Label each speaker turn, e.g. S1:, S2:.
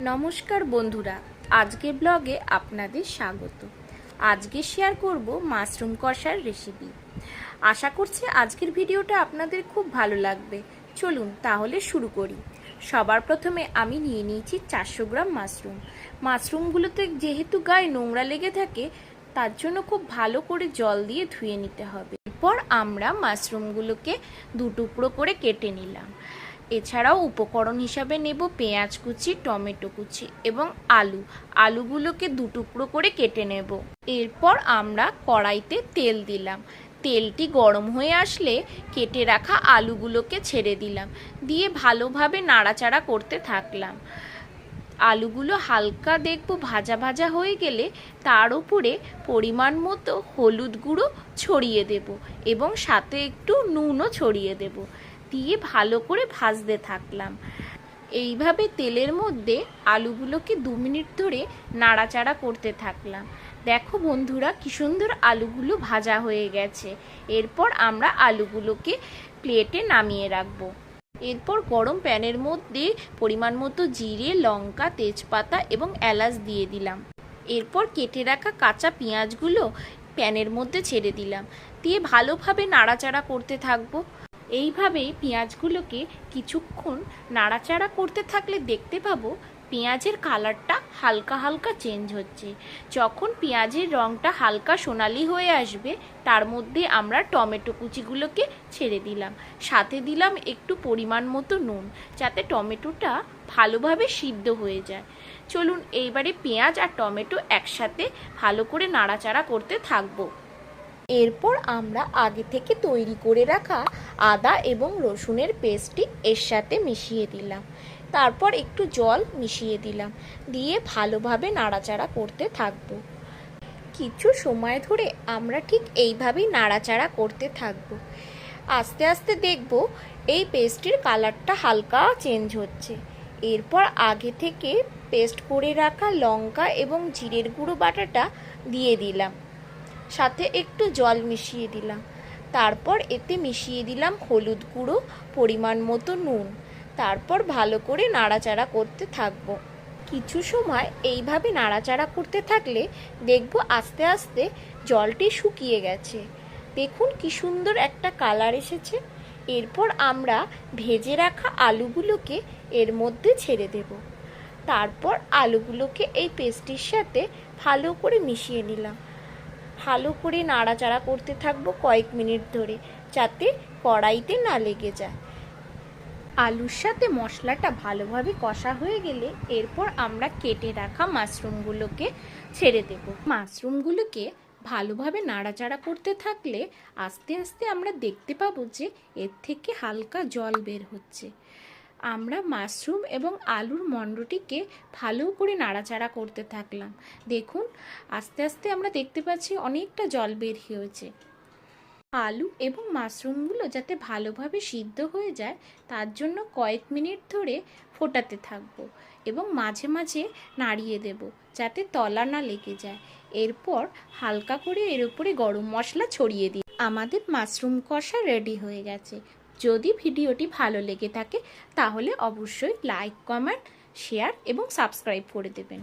S1: নমস্কার বন্ধুরা আজকে ব্লগে আপনাদের স্বাগত। আজকে শেয়ার করব মাশরুম কষার রেসিপি আশা করছি আজকের ভিডিওটা আপনাদের খুব ভালো লাগবে। চলুন তাহলে শুরু করি। সবার প্রথমে আমি নিয়ে নিয়েছি চারশো গ্রাম মাশরুম। মাশরুমগুলোতে যেহেতু গায়ে নোংরা লেগে থাকে, তার জন্য খুব ভালো করে জল দিয়ে ধুয়ে নিতে হবে। এরপর আমরা মাশরুমগুলোকে দু টুকরো করে কেটে নিলাম। এছাড়াও উপকরণ হিসাবে নেব পেঁয়াজ কুচি, টমেটো কুচি এবং আলু। আলুগুলোকে দু টুকরো করে কেটে নেব। এরপর আমরা কড়াইতে তেল দিলাম। তেলটি গরম হয়ে আসলে কেটে রাখা আলুগুলোকে ছেড়ে দিলাম। দিয়ে ভালোভাবে নাড়াচাড়া করতে থাকলাম। আলুগুলো হালকা দেখব ভাজা ভাজা হয়ে গেলে তার উপরে পরিমাণ মতো হলুদ গুঁড়ো ছড়িয়ে দেব এবং সাথে একটু নুনও ছড়িয়ে দেব। দিয়ে ভালো করে ভাজতে থাকলাম। এইভাবে তেলের মধ্যে আলুগুলোকে দু মিনিট ধরে নাড়াচাড়া করতে থাকলাম। দেখো বন্ধুরা, কি সুন্দর আলুগুলো ভাজা হয়ে গেছে। এরপর আমরা আলুগুলোকে প্লেটে নামিয়ে রাখব। এরপর গরম প্যানের মধ্যে পরিমাণ মতো জিরে, লঙ্কা, তেজপাতা এবং এলাচ দিয়ে দিলাম। এরপর কেটে রাখা কাঁচা পেঁয়াজগুলো প্যানের মধ্যে ছেড়ে দিলাম। দিয়ে ভালোভাবে নাড়াচাড়া করতে থাকব। এইভাবে পেঁয়াজগুলোকে কিছুক্ষণ নাড়াচাড়া করতে থাকলে দেখতে পাবো পেঁয়াজের কালারটা হালকা হালকা চেঞ্জ হচ্ছে। যখন পেঁয়াজের রঙটা হালকা সোনালি হয়ে আসবে, তার মধ্যে আমরা টমেটো কুচিগুলোকে ছেড়ে দিলাম। সাথে দিলাম একটু পরিমাণ মতো নুন, যাতে টমেটোটা ভালোভাবে সিদ্ধ হয়ে যায়। চলুন, এইবারে পেঁয়াজ আর টমেটো একসাথে ভালো করে নাড়াচাড়া করতে থাকব। এরপর আমরা আগে থেকে তৈরি করে রাখা আদা এবং রসুনের পেস্টটি এর সাথে মিশিয়ে দিলাম। তারপর একটু জল মিশিয়ে দিলাম। দিয়ে ভালোভাবে নাড়াচাড়া করতে থাকব। কিছু সময় ধরে আমরা ঠিক এইভাবেই নাড়াচাড়া করতে থাকব। আস্তে আস্তে দেখব এই পেস্টটির কালারটা হালকা চেঞ্জ হচ্ছে। এরপর আগে থেকে পেস্ট করে রাখা লঙ্কা এবং জিরের গুঁড়ো বাটাটা দিয়ে দিলাম। সাথে একটু জল মিশিয়ে দিলাম। তারপর এতে মিশিয়ে দিলাম হলুদ গুঁড়ো, পরিমাণ মতো নুন। তারপর ভালো করে নাড়াচাড়া করতে থাকব। কিছু সময় এইভাবে নাড়াচাড়া করতে থাকলে দেখব আস্তে আস্তে জলটি শুকিয়ে গেছে। দেখুন কি সুন্দর একটা কালার এসেছে। এরপর আমরা ভেজে রাখা আলুগুলোকে এর মধ্যে ছেড়ে দেব। তারপর আলুগুলোকে এই পেস্টির সাথে ভালো করে মিশিয়ে নিলাম। ভালো করে নাড়াচাড়া করতে থাকব কয়েক মিনিট ধরে, যাতে কড়াইতে না লেগে যায়। আলুর সাথে মশলাটা ভালোভাবে কষা হয়ে গেলে এরপর আমরা কেটে রাখা মাশরুমগুলোকে ছেড়ে দেব। মাশরুমগুলোকে ভালোভাবে নাড়াচাড়া করতে থাকলে আস্তে আস্তে আমরা দেখতে পাবো যে এর থেকে হালকা জল বের হচ্ছে। আমরা মাশরুম এবং আলুর মণ্ডটিকে ভালো করে নাড়াচাড়া করতে থাকলাম। দেখুন, আস্তে আস্তে আমরা দেখতে পাচ্ছি অনেকটা জল বের হয়েছে। আলু এবং মাশরুমগুলো যাতে ভালোভাবে সিদ্ধ হয়ে যায়, তার জন্য কয়েক মিনিট ধরে ফোটাতে থাকব এবং মাঝে মাঝে নাড়িয়ে দেব যাতে তলা না লেগে যায়। এরপর হালকা করে এর উপরে গরম মশলা ছড়িয়ে দিই। আমাদের মাশরুম কষা রেডি হয়ে গেছে। যদি ভিডিওটি ভালো লেগে থাকে তাহলে অবশ্যই লাইক কমেন্ট শেয়ার এবং সাবস্ক্রাইব করে দেবেন।